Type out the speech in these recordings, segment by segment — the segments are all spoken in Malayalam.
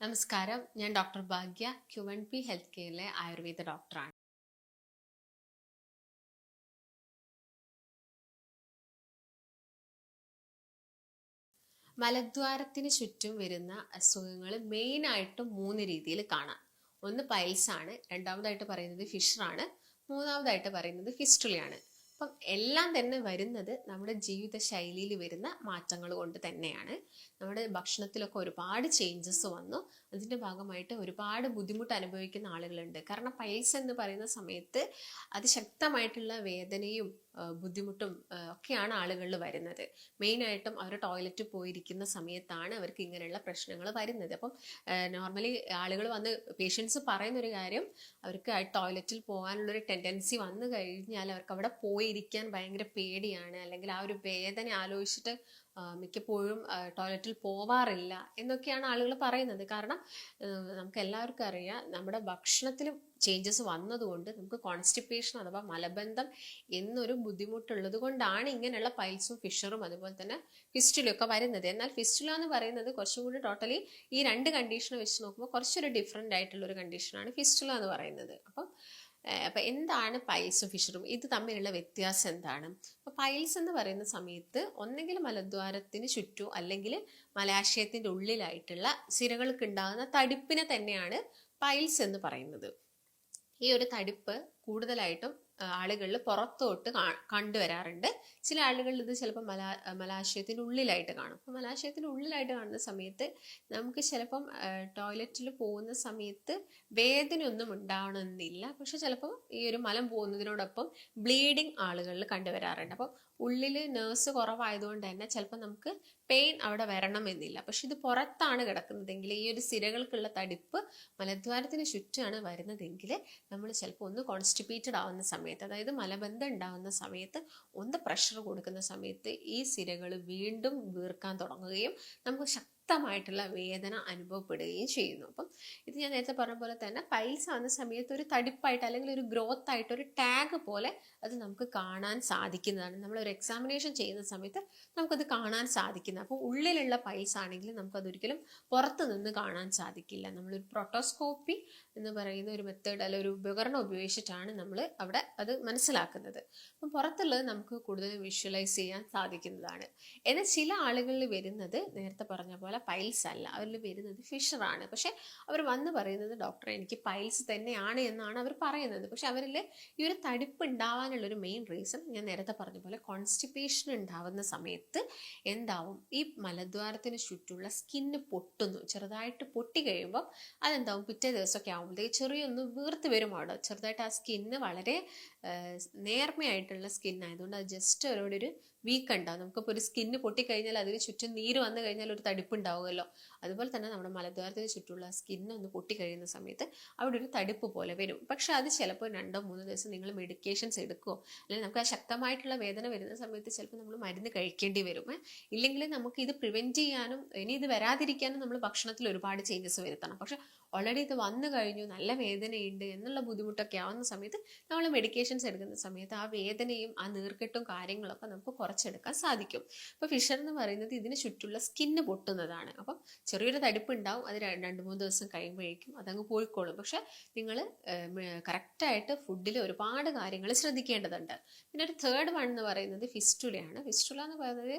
നമസ്കാരം. ഞാൻ doctor Bhagya Q N P health കെയറിലെ Ayurveda ഡോക്ടറാണ്. മലദ്വാരത്തിന് ചുറ്റും വരുന്ന അസുഖങ്ങൾ മെയിനായിട്ടും മൂന്ന് രീതിയിൽ കാണാം. ഒന്ന് പൈൽസ് ആണ് രണ്ടാമതായിട്ട് പറയുന്നത് ഫിഷറാണ് മൂന്നാമതായിട്ട് പറയുന്നത് ഫിസ്റ്റുലയാണ് അപ്പം എല്ലാം തന്നെ വരുന്നത് നമ്മുടെ ജീവിത ശൈലിയിൽ വരുന്ന മാറ്റങ്ങൾ കൊണ്ട് തന്നെയാണ്. നമ്മുടെ ഭക്ഷണത്തിലൊക്കെ ഒരുപാട് ചേഞ്ചസ് വന്നു. അതിന്റെ ഭാഗമായിട്ട് ഒരുപാട് ബുദ്ധിമുട്ട് അനുഭവിക്കുന്ന ആളുകളുണ്ട്. കാരണം പൈസ എന്ന് പറയുന്ന സമയത്ത് അതിശക്തമായിട്ടുള്ള വേദനയും ബുദ്ധിമുട്ടും ഒക്കെയാണ് ആളുകളിൽ വരുന്നത്. മെയിനായിട്ടും അവർ ടോയ്ലറ്റ് പോയിരിക്കുന്ന സമയത്താണ് അവർക്ക് ഇങ്ങനെയുള്ള പ്രശ്നങ്ങൾ വരുന്നത്. അപ്പം നോർമലി ആളുകൾ വന്ന് പേഷ്യൻസ് പറയുന്നൊരു കാര്യം അവർക്ക് ടോയ്ലറ്റിൽ പോകാനുള്ളൊരു ടെൻഡൻസി വന്നു കഴിഞ്ഞാൽ അവർക്ക് അവിടെ പോയിരിക്കാൻ ഭയങ്കര പേടിയാണ്. അല്ലെങ്കിൽ ആ ഒരു വേദന ആലോചിച്ചിട്ട് മിക്കപ്പോഴും ടോയ്ലറ്റിൽ പോവാറില്ല എന്നൊക്കെയാണ് ആളുകൾ പറയുന്നത്. കാരണം നമുക്ക് എല്ലാവർക്കും അറിയാം നമ്മുടെ ഭക്ഷണത്തിൽ ചേഞ്ചസ് വന്നതുകൊണ്ട് നമുക്ക് കോൺസ്റ്റിപ്പേഷൻ അഥവാ മലബന്ധം എന്നൊരു ബുദ്ധിമുട്ടുള്ളത് കൊണ്ടാണ് ഇങ്ങനെയുള്ള പൈൽസും ഫിഷറും അതുപോലെ തന്നെ ഫിസ്റ്റുലും ഒക്കെ വരുന്നത്. എന്നാൽ ഫിസ്റ്റുല എന്ന് പറയുന്നത് കുറച്ചും കൂടി ടോട്ടലി ഈ രണ്ട് കണ്ടീഷനെ വെച്ച് നോക്കുമ്പോൾ കുറച്ചൊരു ഡിഫറെന്റ് ആയിട്ടുള്ള ഒരു കണ്ടീഷനാണ് ഫിസ്റ്റുല എന്ന് പറയുന്നത്. അപ്പം ഏഹ് അപ്പൊ എന്താണ് പൈൽസും ഫിഷറും? ഇത് തമ്മിലുള്ള വ്യത്യാസം എന്താണ്? അപ്പോൾ പൈൽസ് എന്ന് പറയുന്ന സമയത്ത് ഒന്നെങ്കിൽ മലദ്വാരത്തിന് ചുറ്റും അല്ലെങ്കിൽ മലാശയത്തിന്റെ ഉള്ളിലായിട്ടുള്ള സിരകൾക്ക് ഉണ്ടാകുന്ന തടിപ്പിനെ തന്നെയാണ് പൈൽസ് എന്ന് പറയുന്നത്. ഈ ഒരു തടിപ്പ് കൂടുതലായിട്ടും ആളുകളിൽ പുറത്തോട്ട് കണ്ടുവരാറുണ്ട്. ചില ആളുകളിൽ ഇത് ചിലപ്പോൾ മലാ മലാശയത്തിന്റെ ഉള്ളിലായിട്ട് കാണും. അപ്പോൾ മലാശയത്തിന്റെ ഉള്ളിലായിട്ട് കാണുന്ന സമയത്ത് നമുക്ക് ചിലപ്പം ടോയ്ലറ്റിൽ പോകുന്ന സമയത്ത് വേദനയൊന്നും ഉണ്ടാവണമെന്നില്ല. പക്ഷെ ചിലപ്പോൾ ഈ ഒരു മലം പോകുന്നതിനോടൊപ്പം ബ്ലീഡിങ് ആളുകളിൽ കണ്ടുവരാറുണ്ട്. അപ്പം ഉള്ളിൽ നേഴ്സ് കുറവായതുകൊണ്ട് തന്നെ ചിലപ്പോൾ നമുക്ക് പെയിൻ അവിടെ വരണമെന്നില്ല. പക്ഷെ ഇത് പുറത്താണ് കിടക്കുന്നതെങ്കിൽ ഈ ഒരു സിരകൾക്കുള്ള തടിപ്പ് മലദ്വാരത്തിന് ചുറ്റുമാണ് വരുന്നതെങ്കിൽ നമ്മൾ ചിലപ്പോൾ ഒന്ന് കോൺസ്റ്റിപ്പേറ്റഡ് ആവുന്ന സമയത്ത് അതായത് മലബന്ധം ഉണ്ടാവുന്ന സമയത്ത് ഒന്ന് പ്രഷർ കൊടുക്കുന്ന സമയത്ത് ഈ സിരകൾ വീണ്ടും വീർക്കാൻ തുടങ്ങുകയും നമുക്ക് ശക്തമായിട്ടുള്ള വേദന അനുഭവപ്പെടുകയും ചെയ്യുന്നു. അപ്പം ഇത് ഞാൻ നേരത്തെ പറഞ്ഞ പോലെ തന്നെ പൈൽസ് ആവുന്ന സമയത്ത് ഒരു തടിപ്പായിട്ട് അല്ലെങ്കിൽ ഒരു ഗ്രോത്ത് ആയിട്ട് ഒരു ടാഗ് പോലെ അത് നമുക്ക് കാണാൻ സാധിക്കുന്നതാണ്. നമ്മൾ ഒരു എക്സാമിനേഷൻ ചെയ്യുന്ന സമയത്ത് നമുക്കത് കാണാൻ സാധിക്കുന്നത് അപ്പോൾ ഉള്ളിലുള്ള പൈൽസ് ആണെങ്കിൽ നമുക്കതൊരിക്കലും പുറത്ത് നിന്ന് കാണാൻ സാധിക്കില്ല. നമ്മളൊരു പ്രൊട്ടോസ്കോപ്പി എന്ന് പറയുന്ന ഒരു മെത്തേഡ് അല്ല ഒരു ഉപകരണം ഉപയോഗിച്ചിട്ടാണ് നമ്മൾ അവിടെ അത് മനസ്സിലാക്കുന്നത്. അപ്പം പുറത്തുള്ളത് നമുക്ക് കൂടുതൽ വിഷ്വലൈസ് ചെയ്യാൻ സാധിക്കുന്നതാണ്. എന്നാൽ ചില ആളുകളിൽ വരുന്നത് നേരത്തെ പറഞ്ഞ പോലെ പൈൽസ് അല്ല. അവരിൽ വരുന്നത് ഫിഷറാണ് പക്ഷെ അവർ വന്ന് പറയുന്നത് ഡോക്ടറെ എനിക്ക് പൈൽസ് തന്നെയാണ് എന്നാണ് അവർ പറയുന്നത്. പക്ഷെ അവരിൽ ഈ ഒരു തടിപ്പ് ഉണ്ടാവാനുള്ള ഒരു മെയിൻ റീസൺ ഞാൻ നേരത്തെ പറഞ്ഞ പോലെ കോൺസ്റ്റിപ്പേഷൻ ഉണ്ടാവുന്ന സമയത്ത് എന്താവും? ഈ മലദ്വാരത്തിന് ചുറ്റുള്ള സ്കിന്ന് പൊട്ടുന്നു. ചെറുതായിട്ട് പൊട്ടി കഴിയുമ്പോൾ അതെന്താവും? പിറ്റേ ദിവസമൊക്കെ ആകുമ്പോഴത്തേക്ക് ചെറിയൊന്ന് വീർത്ത് വരും അവിടെ. ചെറുതായിട്ട് ആ സ്കിന്ന് വളരെ നേർമയായിട്ടുള്ള സ്കിൻ ആയതുകൊണ്ട് അത് ജസ്റ്റ് അവരോട് ഒരു വീക്ക് ഉണ്ടാവും. നമുക്കിപ്പോൾ ഒരു സ്കിന്ന് പൊട്ടിക്കഴിഞ്ഞാൽ അതിന് ചുറ്റും നീര് വന്നു കഴിഞ്ഞാൽ ഒരു തടിപ്പ് ഉണ്ടാവുമല്ലോ അതുപോലെ തന്നെ നമ്മുടെ മലദ്വാരത്തിന് ചുറ്റുമുള്ള സ്കിന്ന് ഒന്ന് പൊട്ടിക്കഴിയുന്ന സമയത്ത് അവിടെ ഒരു തടിപ്പ് പോലെ വരും. പക്ഷെ അത് ചിലപ്പോൾ രണ്ടോ മൂന്നോ ദിവസം നിങ്ങൾ മെഡിക്കേഷൻസ് എടുക്കുമോ അല്ലെങ്കിൽ നമുക്ക് ആ ശക്തമായിട്ടുള്ള വേദന വരുന്ന സമയത്ത് ചിലപ്പോൾ നമ്മൾ മരുന്ന് കഴിക്കേണ്ടി വരും. ഇല്ലെങ്കിൽ നമുക്ക് ഇത് പ്രിവെന്റ് ചെയ്യാനും ഇനി ഇത് വരാതിരിക്കാനും നമ്മൾ ഭക്ഷണത്തിൽ ഒരുപാട് ചേഞ്ചസ് വരുത്തണം. പക്ഷെ ഓൾറെഡി ഇത് വന്നു കഴിഞ്ഞു നല്ല വേദനയുണ്ട് എന്നുള്ള ബുദ്ധിമുട്ടൊക്കെ ആവുന്ന സമയത്ത് നമ്മൾ മെഡിക്കേഷൻസ് എടുക്കുന്ന സമയത്ത് ആ വേദനയും ആ നീർക്കെട്ടും കാര്യങ്ങളൊക്കെ നമുക്ക് കുറച്ചെടുക്കാൻ സാധിക്കും. അപ്പോൾ ഫിഷർ എന്ന് പറയുന്നത് ഇതിന് ചുറ്റുള്ള സ്കിന്ന് പൊട്ടുന്നതാണ്. അപ്പം ചെറിയൊരു തടിപ്പ് ഉണ്ടാവും അത് രണ്ട് മൂന്ന് ദിവസം കഴിയുമ്പോഴേക്കും അതങ്ങ് പോയിക്കോളും. പക്ഷെ നിങ്ങൾ കറക്റ്റായിട്ട് ഫുഡിൽ ഒരുപാട് കാര്യങ്ങൾ ശ്രദ്ധിക്കേണ്ടതുണ്ട്. പിന്നെ ഒരു തേർഡ് വൺ എന്ന് പറയുന്നത് ഫിസ്റ്റുലയാണ് ഫിസ്റ്റുല എന്ന് പറയുന്നത്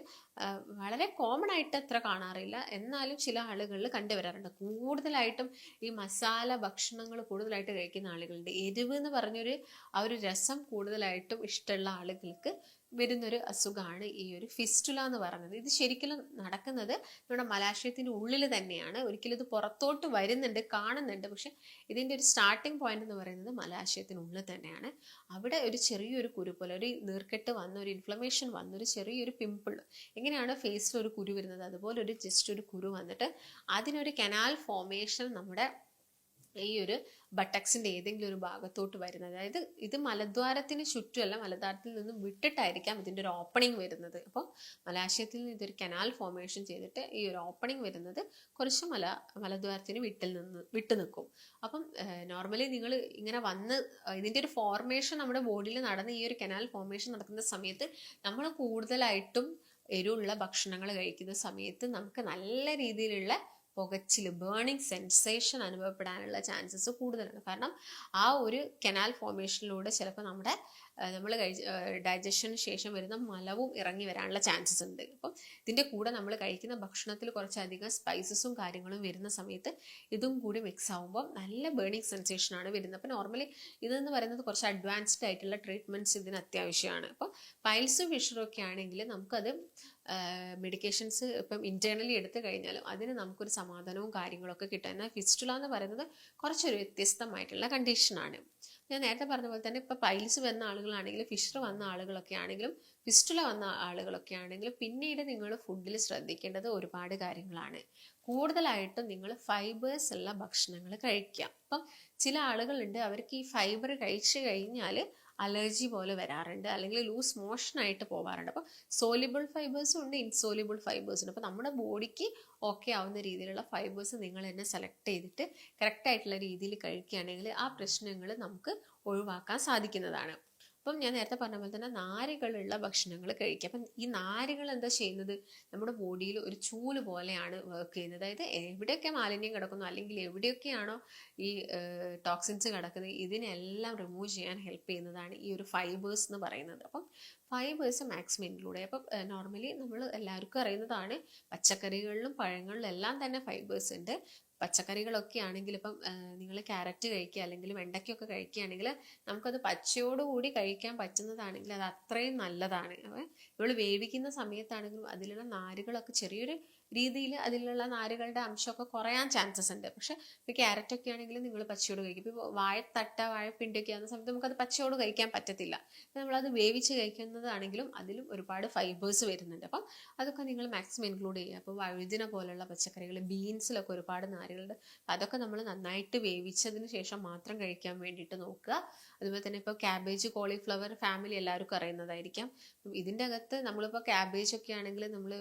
വളരെ കോമൺ ആയിട്ട് അത്ര കാണാറില്ല. എന്നാലും ചില ആളുകളിൽ കണ്ടുവരാറുണ്ട്. കൂടുതലായിട്ടും മസാല ഭക്ഷണങ്ങൾ കൂടുതലായിട്ട് കഴിക്കുന്ന ആളുകളുണ്ട്. എരിവ് എന്ന് പറഞ്ഞൊരു ആ ഒരു രസം കൂടുതലായിട്ടും ഇഷ്ടമുള്ള ആളുകൾക്ക് വരുന്നൊരു അസുഖമാണ് ഈ ഒരു ഫിസ്റ്റുല എന്ന് പറയുന്നത്. ഇത് ശരിക്കും നടക്കുന്നത് നമ്മുടെ മലാശയത്തിന്റെ ഉള്ളിൽ തന്നെയാണ്. ഒരിക്കലും ഇത് പുറത്തോട്ട് വരുന്നുണ്ട് കാണുന്നുണ്ട്. പക്ഷെ ഇതിന്റെ ഒരു സ്റ്റാർട്ടിംഗ് പോയിന്റ് എന്ന് പറയുന്നത് മലാശയത്തിനുള്ളിൽ തന്നെയാണ്. അവിടെ ഒരു ചെറിയൊരു കുരു പോലെ ഒരു നീർക്കെട്ട് വന്ന ഒരു ഇൻഫ്ലമേഷൻ വന്ന ഒരു ചെറിയൊരു പിമ്പിൾ എങ്ങനെയാണ് ഫേസിൽ ഒരു കുരു വരുന്നത്. അതുപോലെ ഒരു ജസ്റ്റ് ഒരു കുരു വന്നിട്ട് അതിനൊരു കനാൽ ഫോമേഷൻ നമ്മുടെ ഈ ഒരു ബട്ടക്സിന്റെ ഏതെങ്കിലും ഒരു ഭാഗത്തോട്ട് വരുന്നത്. അതായത് ഇത് മലദ്വാരത്തിന് ചുറ്റുമല്ല മലദ്വാരത്തിൽ നിന്നും വിട്ടിട്ടായിരിക്കാം ഇതിന്റെ ഒരു ഓപ്പണിംഗ് വരുന്നത്. അപ്പോൾ മലാശയത്തിൽ നിന്ന് ഇതൊരു കനാൽ ഫോർമേഷൻ ചെയ്തിട്ട് ഈ ഒരു ഓപ്പണിംഗ് വരുന്നത് കുറച്ച് മല മലദ്വാരത്തിന് വിട്ടിൽ നിന്ന് വിട്ടു നിൽക്കും. അപ്പം നോർമലി നിങ്ങൾ ഇങ്ങനെ വന്ന് ഇതിന്റെ ഒരു ഫോർമേഷൻ നമ്മുടെ ബോഡിയിൽ നടന്ന് ഈ ഒരു കനാൽ ഫോർമേഷൻ നടക്കുന്ന സമയത്ത് നമ്മൾ കൂടുതലായിട്ടും എരിവുള്ള ഭക്ഷണങ്ങൾ കഴിക്കുന്ന സമയത്ത് നമുക്ക് നല്ല രീതിയിലുള്ള പുകച്ചിൽ ബേണിംഗ് സെൻസേഷൻ അനുഭവപ്പെടാനുള്ള ചാൻസസ് കൂടുതലാണ്. കാരണം ആ ഒരു കനാൽ ഫോർമേഷനിലൂടെ ചിലപ്പോൾ നമ്മുടെ നമ്മൾ ഡൈജഷന് ശേഷം വരുന്ന മലവും ഇറങ്ങി വരാനുള്ള ചാൻസസ് ഉണ്ട്. അപ്പം ഇതിന്റെ കൂടെ നമ്മൾ കഴിക്കുന്ന ഭക്ഷണത്തിൽ കുറച്ചധികം സ്പൈസസും കാര്യങ്ങളും വരുന്ന സമയത്ത് ഇതും കൂടി മിക്സ് ആകുമ്പോൾ നല്ല ബേണിംഗ് സെൻസേഷനാണ് വരുന്നത്. അപ്പോൾ നോർമലി ഇതെന്ന് പറയുന്നത് കുറച്ച് അഡ്വാൻസ്ഡ് ആയിട്ടുള്ള ട്രീറ്റ്മെന്റ്സ് ഇതിന് അത്യാവശ്യമാണ്. അപ്പോൾ പൈൽസും ഫിഷറും ഒക്കെ ആണെങ്കിൽ നമുക്കത് മെഡിക്കേഷൻസ് ഇപ്പം ഇന്റേർണലി എടുത്തു കഴിഞ്ഞാലും അതിന് നമുക്കൊരു സമാധാനവും കാര്യങ്ങളൊക്കെ കിട്ടും. എന്നാൽ ഫിസ്റ്റുല എന്ന് പറയുന്നത് കുറച്ചൊരു വ്യത്യസ്തമായിട്ടുള്ള കണ്ടീഷനാണ് ഞാൻ നേരത്തെ പറഞ്ഞ പോലെ തന്നെ ഇപ്പോൾ പൈൽസ് വന്ന ആളുകളാണെങ്കിലും ഫിഷർ വന്ന ആളുകളൊക്കെ ആണെങ്കിലും ഫിസ്റ്റുല വന്ന ആളുകളൊക്കെ ആണെങ്കിലും പിന്നീട് നിങ്ങൾ ഫുഡിൽ ശ്രദ്ധിക്കേണ്ടത് ഒരുപാട് കാര്യങ്ങളാണ്. കൂടുതലായിട്ടും നിങ്ങൾ ഫൈബേഴ്സ് ഉള്ള ഭക്ഷണങ്ങൾ കഴിക്കുക. അപ്പം ചില ആളുകളുണ്ട് അവർക്ക് ഈ ഫൈബർ കഴിച്ചു കഴിഞ്ഞാൽ അലർജി പോലെ വരാറുണ്ട്. അല്ലെങ്കിൽ ലൂസ് മോഷനായിട്ട് പോകാറുണ്ട് അപ്പോൾ സോലിബിൾ ഫൈബേഴ്സും ഉണ്ട് ഇൻസോലിബിൾ ഫൈബേഴ്സും ഉണ്ട്. അപ്പോൾ നമ്മുടെ ബോഡിക്ക് ഓക്കെ ആവുന്ന രീതിയിലുള്ള ഫൈബേഴ്സ് നിങ്ങൾ തന്നെ സെലക്ട് ചെയ്തിട്ട് കറക്റ്റ് ആയിട്ടുള്ള രീതിയിൽ കഴിക്കുകയാണെങ്കിൽ ആ പ്രശ്നങ്ങൾ നമുക്ക് ഒഴിവാക്കാൻ സാധിക്കുന്നതാണ്. അപ്പം ഞാൻ നേരത്തെ പറഞ്ഞ പോലെ തന്നെ നാരുകളുള്ള ഭക്ഷണങ്ങൾ കഴിക്കുക. അപ്പം ഈ നാരുകൾ എന്താ ചെയ്യുന്നത്? നമ്മുടെ ബോഡിയിൽ ഒരു ചൂൽ പോലെയാണ് വർക്ക് ചെയ്യുന്നത്. അതായത് എവിടെയൊക്കെ മാലിന്യം കിടക്കുന്നു അല്ലെങ്കിൽ എവിടെയൊക്കെയാണോ ഈ ടോക്സിൻസ് കിടക്കുന്നത് ഇതിനെല്ലാം റിമൂവ് ചെയ്യാൻ ഹെൽപ്പ് ചെയ്യുന്നതാണ് ഈ ഒരു ഫൈബേഴ്സ് എന്ന് പറയുന്നത്. അപ്പം ഫൈബേഴ്സ് മാക്സിമം ഇൻക്ലൂഡ് ചെയ്യും അപ്പോൾ നോർമലി നമ്മൾ എല്ലാവർക്കും അറിയുന്നതാണ് പച്ചക്കറികളിലും പഴങ്ങളിലും എല്ലാം തന്നെ ഫൈബേഴ്സ് ഉണ്ട്. പച്ചക്കറികളൊക്കെ ആണെങ്കിൽ ഇപ്പം നിങ്ങൾ ക്യാരറ്റ് കഴിക്കുക അല്ലെങ്കിൽ വെണ്ടയ്ക്കൊക്കെ കഴിക്കുകയാണെങ്കിൽ നമുക്കത് പച്ചയോടുകൂടി കഴിക്കാൻ പറ്റുന്നതാണെങ്കിൽ അത് അത്രയും നല്ലതാണ്. അപ്പോൾ നമ്മൾ വേവിക്കുന്ന സമയത്താണെങ്കിലും അതിലുള്ള നാരുകളൊക്കെ ചെറിയൊരു രീതിയിൽ അതിലുള്ള നാരുകളുടെ അംശമൊക്കെ കുറയാൻ ചാൻസസ് ഉണ്ട്. പക്ഷെ ഇപ്പോൾ ക്യാരറ്റൊക്കെ ആണെങ്കിൽ നിങ്ങൾ പച്ചയോട് കഴിക്കും. ഇപ്പോൾ വാഴത്തട്ട വാഴപ്പിണ്ടൊക്കെ ആകുന്ന സമയത്ത് നമുക്കത് പച്ചയോട് കഴിക്കാൻ പറ്റത്തില്ല. നമ്മളത് വേവിച്ച് കഴിക്കുന്നതാണെങ്കിലും അതിലും ഒരുപാട് ഫൈബേഴ്സ് വരുന്നുണ്ട്. അപ്പം അതൊക്കെ നിങ്ങൾ മാക്സിമം ഇൻക്ലൂഡ് ചെയ്യുക. അപ്പോൾ വഴുതിന പോലുള്ള പച്ചക്കറികൾ ബീൻസിലൊക്കെ ഒരുപാട് നാരുകളുണ്ട്. അതൊക്കെ നമ്മൾ നന്നായിട്ട് വേവിച്ചതിന് ശേഷം മാത്രം കഴിക്കാൻ വേണ്ടിയിട്ട് നോക്കുക. അതുപോലെ തന്നെ ഇപ്പോൾ ക്യാബേജ് കോളിഫ്ലവർ ഫാമിലി എല്ലാവർക്കും അറിയുന്നതായിരിക്കാം. ഇതിന്റെ അകത്ത് നമ്മളിപ്പോൾ ക്യാബേജ് ഒക്കെ ആണെങ്കിൽ നമ്മൾ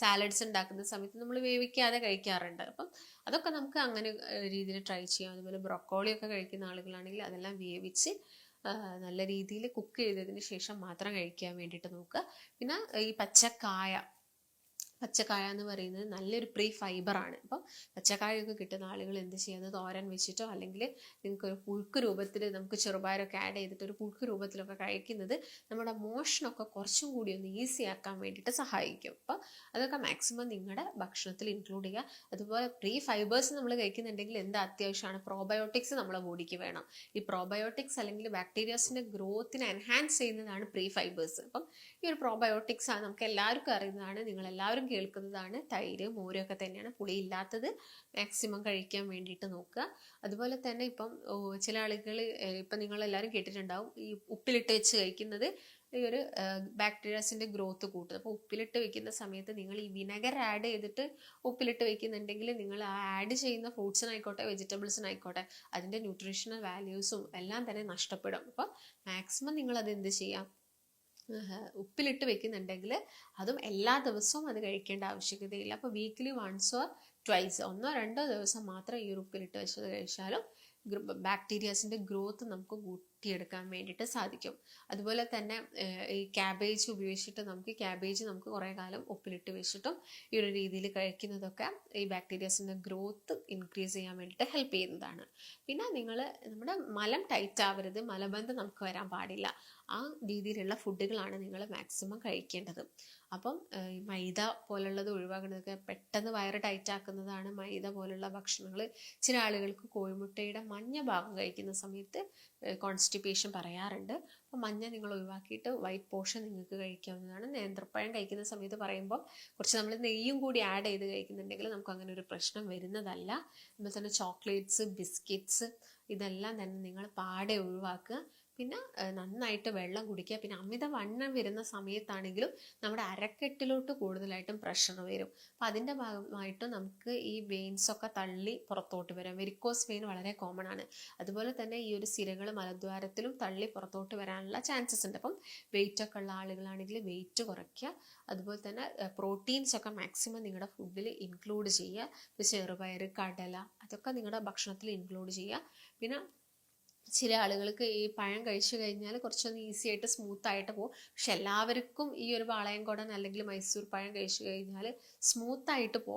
സാലഡ്സ് ഉണ്ടാക്കുന്ന സമയത്ത് നമ്മൾ വേവിക്കാതെ കഴിക്കാറുണ്ട്. അപ്പം അതൊക്കെ നമുക്ക് അങ്ങനെ രീതിയിൽ ട്രൈ ചെയ്യാം. അതുപോലെ ബ്രൊക്കോളി ഒക്കെ കഴിക്കുന്ന ആളുകളാണെങ്കിൽ അതെല്ലാം വേവിച്ച് നല്ല രീതിയിൽ കുക്ക് ചെയ്തതിന് ശേഷം മാത്രം കഴിക്കാൻ വേണ്ടിയിട്ട് നോക്കുക. പിന്നെ ഈ പച്ചക്കായ പച്ചക്കായ എന്ന് പറയുന്നത് നല്ലൊരു പ്രീ ഫൈബറാണ് അപ്പം പച്ചക്കായൊക്കെ കിട്ടുന്ന ആളുകൾ എന്ത് ചെയ്യുന്നത് തോരൻ വെച്ചിട്ടോ അല്ലെങ്കിൽ നിങ്ങൾക്ക് ഒരു പുഴുക്ക് രൂപത്തിൽ നമുക്ക് ചെറുപയറൊക്കെ ആഡ് ചെയ്തിട്ട് ഒരു പുഴുക്ക് രൂപത്തിലൊക്കെ കഴിക്കുന്നത് നമ്മുടെ മോഷനൊക്കെ കുറച്ചും കൂടി ഒന്ന് ഈസി ആക്കാൻ വേണ്ടിയിട്ട് സഹായിക്കും. അപ്പം അതൊക്കെ മാക്സിമം നിങ്ങളുടെ ഭക്ഷണത്തിൽ ഇൻക്ലൂഡ് ചെയ്യുക. അതുപോലെ പ്രീ ഫൈബേഴ്സ് നമ്മൾ കഴിക്കുന്നുണ്ടെങ്കിൽ എന്താ അത്യാവശ്യമാണ്? പ്രോബയോട്ടിക്സ് നമ്മളെ ബോഡിക്ക് വേണം. ഈ പ്രോബയോട്ടിക്സ് അല്ലെങ്കിൽ ബാക്ടീരിയാസിന്റെ ഗ്രോത്തിനെ എൻഹാൻസ് ചെയ്യുന്നതാണ് പ്രീ ഫൈബേഴ്സ് അപ്പം ഈ ഒരു പ്രോബയോട്ടിക്സ് ആണ് നമുക്ക് എല്ലാവർക്കും അറിയുന്നതാണ്. നിങ്ങൾ എല്ലാവരും കേൾക്കുന്നതാണ് തൈര് മോരൊക്കെ തന്നെയാണ് പുളി ഇല്ലാത്തത് മാക്സിമം കഴിക്കാൻ വേണ്ടിയിട്ട് നോക്കുക. അതുപോലെ തന്നെ ഇപ്പം ചില ആളുകൾ ഇപ്പം നിങ്ങൾ എല്ലാവരും കേട്ടിട്ടുണ്ടാവും ഈ ഉപ്പിലിട്ട് വെച്ച് കഴിക്കുന്നത് ഈ ഒരു ബാക്ടീരിയാസിന്റെ ഗ്രോത്ത് കൂട്ടും. അപ്പോൾ ഉപ്പിലിട്ട് വെക്കുന്ന സമയത്ത് നിങ്ങൾ ഈ വിനെഗർ ആഡ് ചെയ്തിട്ട് ഉപ്പിലിട്ട് വെക്കുന്നുണ്ടെങ്കിൽ നിങ്ങൾ ആ ആഡ് ചെയ്യുന്ന ഫ്രൂട്ട്സിനായിക്കോട്ടെ വെജിറ്റബിൾസിനായിക്കോട്ടെ അതിന്റെ ന്യൂട്രീഷണൽ വാല്യൂസും എല്ലാം തന്നെ നഷ്ടപ്പെടും. അപ്പോൾ മാക്സിമം നിങ്ങൾ അത് എന്ത് ചെയ്യാം ഉപ്പിലിട്ട് വെക്കുന്നുണ്ടെങ്കിൽ അതും എല്ലാ ദിവസവും അത് കഴിക്കേണ്ട ആവശ്യകതയില്ല. അപ്പോൾ വീക്കിലി വൺസ് ഓർ ട്വൈസ് ഒന്നോ രണ്ടോ ദിവസം മാത്രം ഈ ഉപ്പിലിട്ട് വെച്ചത് കഴിച്ചാലും ബാക്ടീരിയാസിന്റെ ഗ്രോത്ത് നമുക്ക് കൂട്ടിയെടുക്കാൻ വേണ്ടിയിട്ട് സാധിക്കും. അതുപോലെ തന്നെ ഈ ക്യാബേജ് ഉപയോഗിച്ചിട്ട് നമുക്ക് ക്യാബേജ് നമുക്ക് കുറേ കാലം ഉപ്പിലിട്ട് വെച്ചിട്ടും ഈ ഒരു രീതിയിൽ കഴിക്കുന്നതൊക്കെ ഈ ബാക്ടീരിയാസിന്റെ ഗ്രോത്ത് ഇൻക്രീസ് ചെയ്യാൻ വേണ്ടിയിട്ട് ഹെൽപ്പ് ചെയ്യുന്നതാണ്. പിന്നെ നിങ്ങൾ നമ്മുടെ മലം ടൈറ്റ് ആവരുത് മലബന്ധം നമുക്ക് വരാൻ പാടില്ല. ആ രീതിയിലുള്ള ഫുഡുകളാണ് നിങ്ങൾ മാക്സിമം കഴിക്കേണ്ടത്. അപ്പം മൈദ പോലുള്ളത് ഒഴിവാക്കുന്നതൊക്കെ പെട്ടെന്ന് വയറ് ടൈറ്റ് ആക്കുന്നതാണ് മൈദ പോലുള്ള ഭക്ഷണങ്ങൾ ചില ആളുകൾക്ക് കോഴിമുട്ടയുടെ മഞ്ഞ ഭാഗം കഴിക്കുന്ന സമയത്ത് കോൺസ്റ്റിപ്പേഷൻ പറയാറുണ്ട്. അപ്പം മഞ്ഞ നിങ്ങൾ ഒഴിവാക്കിയിട്ട് വൈറ്റ് പോർഷൻ നിങ്ങൾക്ക് കഴിക്കാവുന്നതാണ്. നേന്ത്രപ്പഴം കഴിക്കുന്ന സമയത്ത് പറയുമ്പോൾ കുറച്ച് നമ്മൾ നെയ്യും കൂടി ആഡ് ചെയ്ത് കഴിക്കുന്നുണ്ടെങ്കിൽ നമുക്ക് അങ്ങനെ ഒരു പ്രശ്നം വരുന്നതല്ല. അതുപോലെ തന്നെ ചോക്ലേറ്റ്സ് ബിസ്ക്കറ്റ്സ് ഇതെല്ലാം തന്നെ നിങ്ങൾ പാടെ ഒഴിവാക്കുക. പിന്നെ നന്നായിട്ട് വെള്ളം കുടിക്കുക. പിന്നെ അമിത വണ്ണം വരുന്ന സമയത്താണെങ്കിലും നമ്മുടെ അരക്കെട്ടിലോട്ട് കൂടുതലായിട്ടും പ്രഷർ വരും. അപ്പം അതിന്റെ ഭാഗമായിട്ട് നമുക്ക് ഈ വെയിൻസ് ഒക്കെ തള്ളി പുറത്തോട്ട് വരാം. വെരിക്കോസ് വെയിൻ വളരെ കോമൺ ആണ്. അതുപോലെ തന്നെ ഈ ഒരു സിരകൾ മലദ്വാരത്തിലും തള്ളി പുറത്തോട്ട് വരാനുള്ള ചാൻസസ് ഉണ്ട്. അപ്പം വെയിറ്റ് ഒക്കെ ഉള്ള ആളുകളാണെങ്കിൽ വെയിറ്റ് കുറയ്ക്കുക. അതുപോലെ തന്നെ പ്രോട്ടീൻസ് ഒക്കെ മാക്സിമം നിങ്ങളുടെ ഫുഡിൽ ഇൻക്ലൂഡ് ചെയ്യുക. ഇപ്പോൾ ചെറുപയർ കടല അതൊക്കെ നിങ്ങളുടെ ഭക്ഷണത്തിൽ ഇൻക്ലൂഡ് ചെയ്യുക. പിന്നെ ചില ആളുകൾക്ക് ഈ പഴം കഴിച്ചു കഴിഞ്ഞാൽ കുറച്ചൊന്ന് ഈസി ആയിട്ട് സ്മൂത്ത് ആയിട്ട് പോകും പക്ഷെ എല്ലാവർക്കും ഈ ഒരു പാളയംകുടൻ അല്ലെങ്കിൽ മൈസൂർ പഴം കഴിച്ചു കഴിഞ്ഞാൽ സ്മൂത്ത് ആയിട്ട് പോ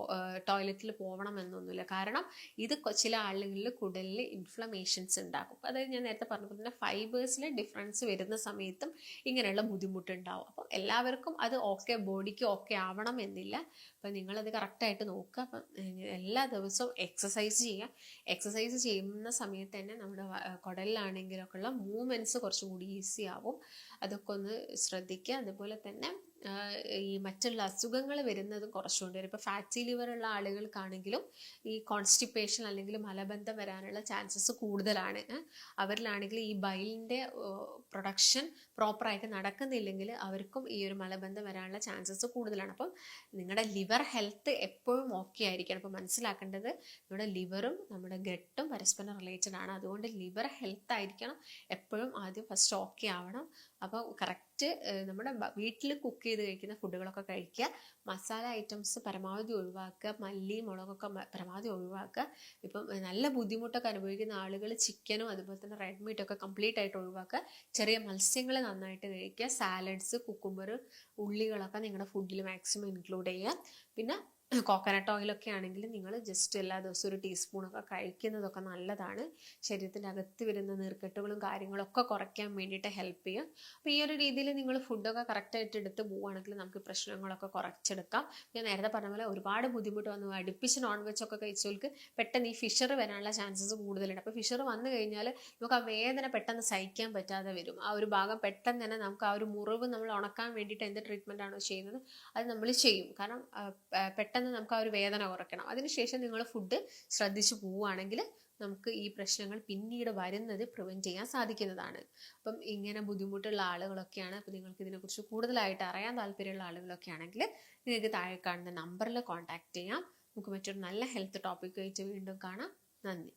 ടോയ്ലറ്റിൽ പോകണം എന്നൊന്നുമില്ല കാരണം ഇത് ചില ആളുകളിൽ കുടലിൽ ഇൻഫ്ലമേഷൻസ് ഉണ്ടാക്കും. അതായത് ഞാൻ നേരത്തെ പറഞ്ഞപ്പോൾ തന്നെ ഫൈബേഴ്സിൽ ഡിഫറൻസ് വരുന്ന സമയത്തും ഇങ്ങനെയുള്ള ബുദ്ധിമുട്ടുണ്ടാവും. അപ്പം എല്ലാവർക്കും അത് ഓക്കെ ബോഡിക്ക് ഓക്കെ ആവണം എന്നില്ല അപ്പം നിങ്ങളത് കറക്റ്റായിട്ട് നോക്കുക. അപ്പം എല്ലാ ദിവസവും എക്സസൈസ് ചെയ്യുക. എക്സസൈസ് ചെയ്യുന്ന സമയത്ത് തന്നെ നമ്മുടെ ഉള്ള മൂവ്മെന്റ്സ് കുറച്ചും കൂടി ഈസി ആവും. അതൊക്കെ ഒന്ന് ശ്രദ്ധിക്കുക. അതുപോലെ തന്നെ ഈ മറ്റുള്ള അസുഖങ്ങൾ വരുന്നതും കുറച്ചുകൊണ്ട് വരും ഇപ്പോൾ ഫാറ്റി ലിവർ ഉള്ള ആളുകൾക്കാണെങ്കിലും ഈ കോൺസ്റ്റിപ്പേഷൻ അല്ലെങ്കിൽ മലബന്ധം വരാനുള്ള ചാൻസസ് കൂടുതലാണ്. അവരിലാണെങ്കിൽ ഈ ബൈലിന്റെ പ്രൊഡക്ഷൻ പ്രോപ്പറായിട്ട് നടക്കുന്നില്ലെങ്കിൽ അവർക്കും ഈ ഒരു മലബന്ധം വരാനുള്ള ചാൻസസ് കൂടുതലാണ്. അപ്പം നിങ്ങളുടെ ലിവർ ഹെൽത്ത് എപ്പോഴും ഓക്കെ ആയിരിക്കണം. അപ്പോൾ മനസ്സിലാക്കേണ്ടത് നമ്മുടെ ലിവറും നമ്മുടെ ഗട്ടും പരസ്പരം റിലേറ്റഡ് ആണ്. അതുകൊണ്ട് ലിവർ ഹെൽത്ത് ആയിരിക്കണം. എപ്പോഴും ആദ്യം ഫസ്റ്റ് ഓക്കെ ആവണം. അപ്പോൾ കറക്റ്റ് നമ്മുടെ വീട്ടിൽ കുക്ക് ചെയ്ത് കഴിക്കുന്ന ഫുഡുകളൊക്കെ കഴിക്കുക. മസാല ഐറ്റംസ് പരമാവധി ഒഴിവാക്കുക. മല്ലി മുളകൊക്കെ പരമാവധി ഒഴിവാക്കുക. ഇപ്പം നല്ല ബുദ്ധിമുട്ടൊക്കെ അനുഭവിക്കുന്ന ആളുകൾ ചിക്കനും അതുപോലെ തന്നെ റെഡ് മീറ്റൊക്കെ കംപ്ലീറ്റ് ആയിട്ട് ഒഴിവാക്കുക. ചെറിയ മത്സ്യങ്ങൾ നന്നായിട്ട് കഴിക്കുക. സാലഡ്സ് കുക്കുംബർ ഉള്ളികളൊക്കെ നിങ്ങളുടെ ഫുഡിൽ മാക്സിമം ഇൻക്ലൂഡ് ചെയ്യുക. പിന്നെ കോക്കനട്ട് ഓയിലൊക്കെ ആണെങ്കിൽ നിങ്ങൾ ജസ്റ്റ് എല്ലാ ദിവസവും ഒരു ടീസ്പൂണൊക്കെ കഴിക്കുന്നതൊക്കെ നല്ലതാണ്. ശരീരത്തിന്റെ അകത്ത് വരുന്ന നീർക്കെട്ടുകളും കാര്യങ്ങളൊക്കെ കുറയ്ക്കാൻ വേണ്ടിയിട്ട് ഹെൽപ്പ് ചെയ്യും അപ്പോൾ ഈ ഒരു രീതിയിൽ നിങ്ങൾ ഫുഡൊക്കെ കറക്റ്റായിട്ട് എടുത്ത് പോവുകയാണെങ്കിൽ നമുക്ക് പ്രശ്നങ്ങളൊക്കെ കുറച്ചെടുക്കാം. ഞാൻ നേരത്തെ പറഞ്ഞ പോലെ ഒരുപാട് ബുദ്ധിമുട്ട് വന്നു. അടുപ്പിച്ച് നോൺ വെജ് ഒക്കെ കഴിച്ചവർക്ക് പെട്ടെന്ന് ഈ ഫിഷർ വരാനുള്ള ചാൻസസ് കൂടുതലുണ്ട്. അപ്പോൾ ഫിഷർ വന്നു കഴിഞ്ഞാൽ നമുക്ക് ആ വേദന പെട്ടെന്ന് സഹിക്കാൻ പറ്റാതെ വരും. ആ ഒരു ഭാഗം പെട്ടെന്ന് തന്നെ നമുക്ക് ആ ഒരു മുറിവ് നമ്മൾ ഉണക്കാൻ വേണ്ടിയിട്ട് എന്ത് ട്രീറ്റ്മെന്റ് ആണോ ചെയ്യുന്നത് അത് നമ്മൾ ചെയ്യും. കാരണം ആ, പെ- പെട്ടെന്ന് നമുക്ക് ആ ഒരു വേദന കുറയ്ക്കണം. അതിനുശേഷം നിങ്ങൾ ഫുഡ് ശ്രദ്ധിച്ചു പോവുകയാണെങ്കിൽ നമുക്ക് ഈ പ്രശ്നങ്ങൾ പിന്നീട് വരുന്നത് പ്രിവെന്റ് ചെയ്യാൻ സാധിക്കുന്നതാണ്. അപ്പം ഇങ്ങനെ ബുദ്ധിമുട്ടുള്ള ആളുകളൊക്കെയാണ്. അപ്പം നിങ്ങൾക്ക് ഇതിനെക്കുറിച്ച് കൂടുതലായിട്ട് അറിയാൻ താല്പര്യമുള്ള ആളുകളൊക്കെ ആണെങ്കിൽ നിങ്ങൾക്ക് താഴെ കാണുന്ന നമ്പറിൽ കോൺടാക്റ്റ് ചെയ്യാം. നമുക്ക് മറ്റൊരു നല്ല ഹെൽത്ത് ടോപ്പിക്കായിട്ട് വീണ്ടും കാണാം. നന്ദി.